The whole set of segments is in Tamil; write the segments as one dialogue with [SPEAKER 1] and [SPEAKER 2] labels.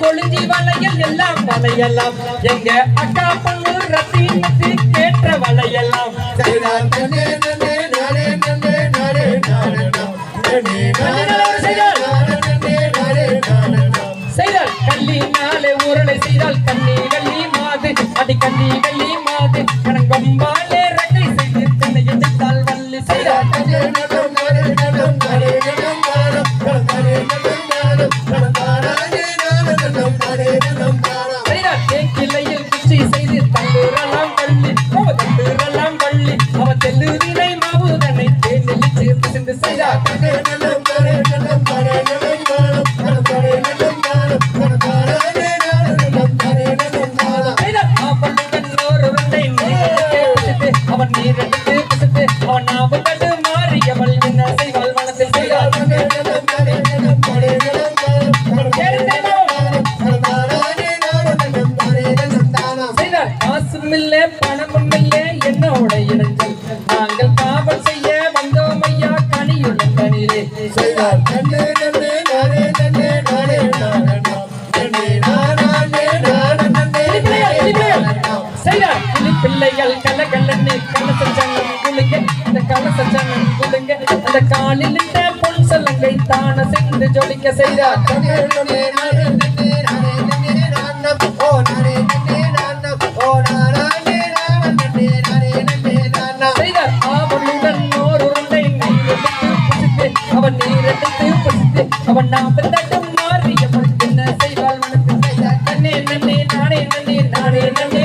[SPEAKER 1] கொழுஞ்சி வலையல் எல்லாம் வலையெல்லாம் எங்க அக்கா பொண்ணு
[SPEAKER 2] ரத்தி ரத்தி கேட்ட வலையெல்லாம்
[SPEAKER 1] செய்தால் கள்ளி நாளே உருளை செய்தால் கண்ணி கள்ளி மாது. அடி கண்ணி கள்ளி மாது. கணங்கம்பாலே நீரெடுத்து பிடித்து அவன் நாவு கண்டு மாறியவள். என்ன செய்வாள் மனத்தில் அந்த கலசச்சனம் குடுங்க அந்த காலில் இந்த பொன் சலங்கை தான சென்று ஜொலிக்க செய்தார். அவன் நீரத்தை புசித்து அவன் நாமத்தை மாறிய என்ன செய்வாள்? உனக்கு நன்னே நானே நன்னே நானே நன்னே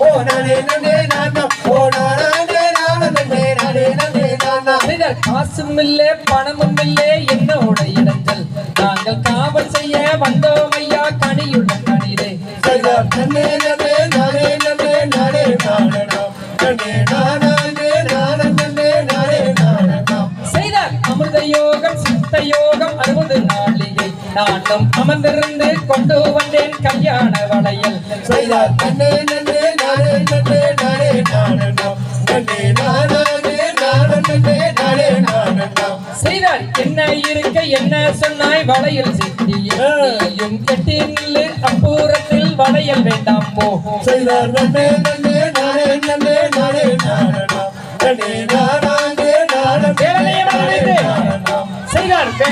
[SPEAKER 1] ஓ நானே நானே நான்
[SPEAKER 3] ஓ நான்
[SPEAKER 1] மனிதர் காசும் இல்லை பணமும் இல்லை என்னோட இடத்தில். நாங்கள் காவல் செய்ய வந்தோம் ஐயா கனியுள்ள கனிலே
[SPEAKER 2] செய்தார்
[SPEAKER 1] அமிர்த யோகம் சித்த யோகம் அறுபது நாளிகை. நானும் அமர்ந்திருந்து கொண்டு வந்தேன் கல்யாண வளையல்.
[SPEAKER 2] செய்தார்
[SPEAKER 1] இருக்க என்ன சொன்னாய்? வளையல் சித்தியும் கெட்டி நில்லு அம்பூரத்தில் வளையல் வேண்டாம் போகும்
[SPEAKER 2] செய்தார்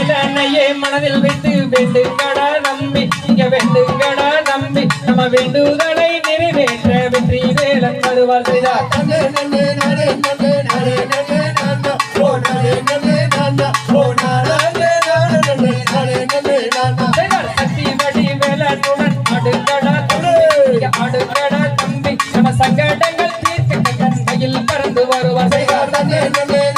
[SPEAKER 1] வேலனையே மனதில் வைத்து வேண்டுங்கடா நம்பி. இங்க வேண்டுங்கடா நம்பி. நம்ம வேண்டுதலை நிறைவேற்ற வெற்றி வேலன் வருவார். செய்தார்.
[SPEAKER 2] na na